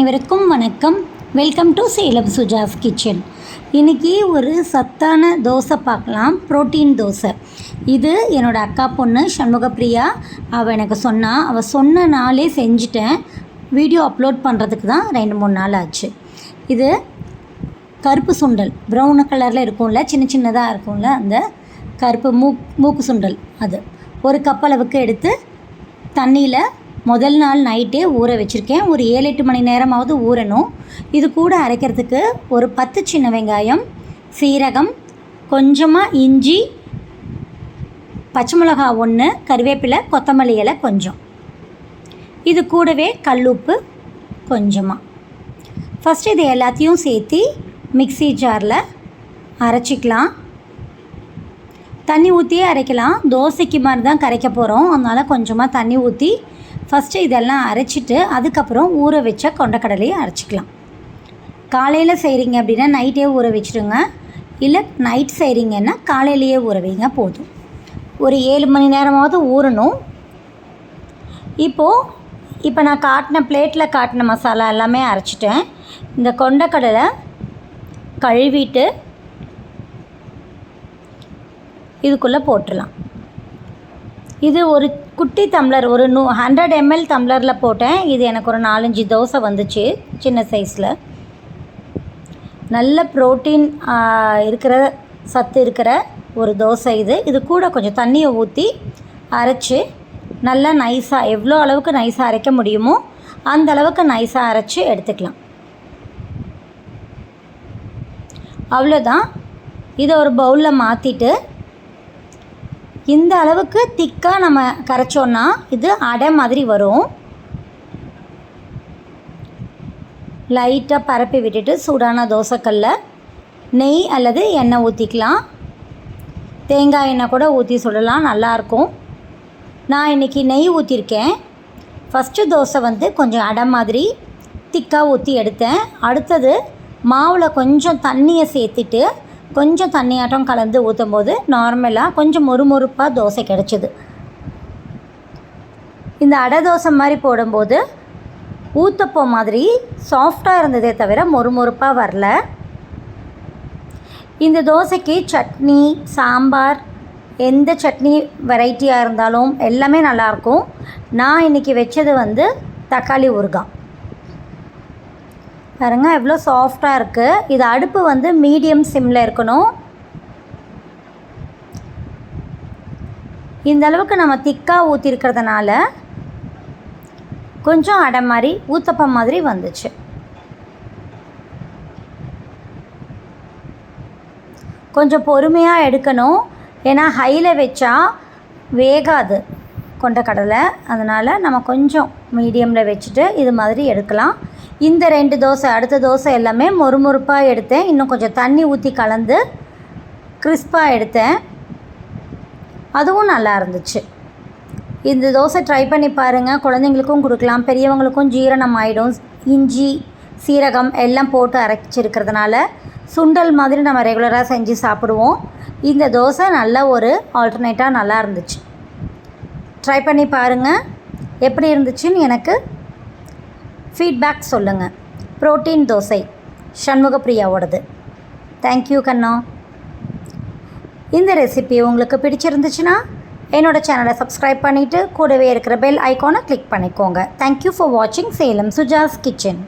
அனைவருக்கும் வணக்கம். Welcome to Salem Suja's kitchen இன்றைக்கி ஒரு சத்தான தோசை பார்க்கலாம். புரோட்டீன் தோசை. இது என்னோடய அக்கா பொண்ணு சண்முகப்பிரியா. அவள் எனக்கு சொன்னால் அவள் சொன்ன நாளே செஞ்சுட்டேன். வீடியோ அப்லோட் பண்ணுறதுக்கு தான் ரெண்டு மூணு நாள் ஆச்சு. இது கருப்பு சுண்டல். ப்ரௌன் கலரில் இருக்கும்ல சின்ன சின்னதாக இருக்கும்ல அந்த கருப்பு மூக் மூக்கு சுண்டல் அது. ஒரு கப் அளவுக்கு எடுத்து தண்ணியில் முதல் நாள் நைட்டே ஊற வச்சுருக்கேன். ஒரு ஏழு எட்டு மணி நேரமாவது ஊறணும். இது கூட அரைக்கிறதுக்கு ஒரு பத்து சின்ன வெங்காயம் சீரகம் கொஞ்சமாக இஞ்சி பச்சை மிளகா ஒன்று கருவேப்பிலை கொத்தமல்லி இலை கொஞ்சம். இது கூடவே கல்லுப்பு கொஞ்சமாக ஃபஸ்ட்டு இது எல்லாத்தையும் சேர்த்து மிக்ஸி ஜாரில் அரைச்சிக்கலாம். தண்ணி ஊற்றியே அரைக்கலாம். தோசைக்கு மாதிரி தான் கரைக்க போகிறோம் அதனால் கொஞ்சமாக தண்ணி ஊற்றி ஃபஸ்ட்டு இதெல்லாம் அரைச்சிட்டு அதுக்கப்புறம் ஊற வச்ச கொண்டக்கடலையை அரைச்சிக்கலாம். காலையில் செய்கிறீங்க அப்படின்னா நைட்டே ஊற வச்சுடுங்க இல்லை நைட் செய்கிறீங்கன்னா காலையிலேயே ஊற வைங்க போதும். ஒரு ஏழு மணி நேரமாவது ஊறணும். இப்போது இப்போ நான் காட்டின பிளேட்டில் காட்டின மசாலா எல்லாமே அரைச்சிட்டேன். இந்த கொண்டக்கடலை கழுவிட்டு இதுக்குள்ளே போட்டுடலாம். இது ஒரு குட்டி டம்ளர் ஒரு நூ ஹண்ட்ரட் எம்எல் டம்ளரில் போட்டேன். இது எனக்கு ஒரு நாலஞ்சு தோசை வந்துச்சு சின்ன சைஸில் நல்ல ப்ரோட்டீன் இருக்கிற சத்து இருக்கிற ஒரு தோசை இது. இது கூட கொஞ்சம் தண்ணியை ஊற்றி அரைச்சி நல்லா நைஸாக எவ்வளோ அளவுக்கு நைஸாக அரைக்க முடியுமோ அந்த அளவுக்கு நைஸாக அரைச்சி எடுத்துக்கலாம். அவ்வளோதான் இதை ஒரு பவுலில் மாற்றிட்டு இந்த அளவுக்கு திக்காக நம்ம கரைச்சோன்னா இது அடை மாதிரி வரும். லைட்டாக பரப்பி விட்டுட்டு சூடான தோசைக்கல்ல நெய் அல்லது எண்ணெய் ஊற்றிக்கலாம் தேங்காய் எண்ணெய் கூட ஊற்றி சுடலாம் நல்லாயிருக்கும் நான் இன்றைக்கி நெய் ஊற்றிருக்கேன் ஃபஸ்ட்டு தோசை வந்து கொஞ்சம் அடை மாதிரி திக்காக ஊற்றி எடுத்தேன். அடுத்தது மாவில் கொஞ்சம் தண்ணியை சேர்த்துட்டு கொஞ்சம் தண்ணியாட்டம் கலந்து ஊற்றும் போது நார்மலாக கொஞ்சம் மொறுமொறுப்பாக தோசை கிடச்சிது. இந்த அடை தோசை மாதிரி போடும்போது ஊத்தப்போ மாதிரி சாஃப்டாக இருந்ததே தவிர மொறுமொறுப்பாக வரல. இந்த தோசைக்கு சட்னி சாம்பார் எந்த சட்னி வெரைட்டியாக இருந்தாலும் எல்லாமே நல்லாயிருக்கும் நான் இன்றைக்கி வச்சது வந்து தக்காளி ஊறுகாய். பாருங்க எவ்வளோ சாஃப்டாக இருக்குது இது அடுப்பு வந்து மீடியம் சிம்மில் இருக்கணும். இந்த அளவுக்கு நம்ம திக்காக ஊற்றிருக்கிறதுனால கொஞ்சம் அடை மாதிரி ஊத்தப்பம் மாதிரி வந்துச்சு. கொஞ்சம் பொறுமையாக எடுக்கணும். ஏன்னா ஹையில் வச்சா வேகாது. கொண்டக்கடலை அதனால் நம்ம கொஞ்சம் மீடியமில் வச்சுட்டு இது மாதிரி எடுக்கலாம். இந்த ரெண்டு தோசை அடுத்த தோசை எல்லாமே மொறுமொறுப்பாக எடுத்தேன். இன்னும் கொஞ்சம் தண்ணி ஊற்றி கலந்து கிறிஸ்பாக எடுத்தேன். அதுவும் நல்லா இருந்துச்சு. இந்த தோசை ட்ரை பண்ணி பாருங்கள் குழந்தைங்களுக்கும் கொடுக்கலாம். பெரியவங்களுக்கும் ஜீரணம் ஆகிடும் இஞ்சி சீரகம் எல்லாம் போட்டு அரைச்சிருக்கிறதுனால சுண்டல் மாதிரி நம்ம ரெகுலராக செஞ்சு சாப்பிடுவோம். இந்த தோசை நல்ல ஒரு ஆல்டர்னேட்டாக நல்லா இருந்துச்சு. ட்ரை பண்ணி பாருங்கள் எப்படி இருந்துச்சுன்னு எனக்கு ஃபீட்பேக் சொல்லுங்கள் ப்ரோட்டீன் தோசை சண்முகப்பிரியாவோடது. தேங்க்யூ கண்ணா. இந்த ரெசிபி உங்களுக்கு பிடிச்சிருந்துச்சுன்னா என்னோடய சேனலை சப்ஸ்கிரைப் பண்ணிவிட்டு கூடவே இருக்கிற பெல் ஐக்கானை கிளிக் பண்ணிக்கோங்க. தேங்க்யூ ஃபார் வாட்சிங் சேலம் சுஜாஸ் கிச்சன்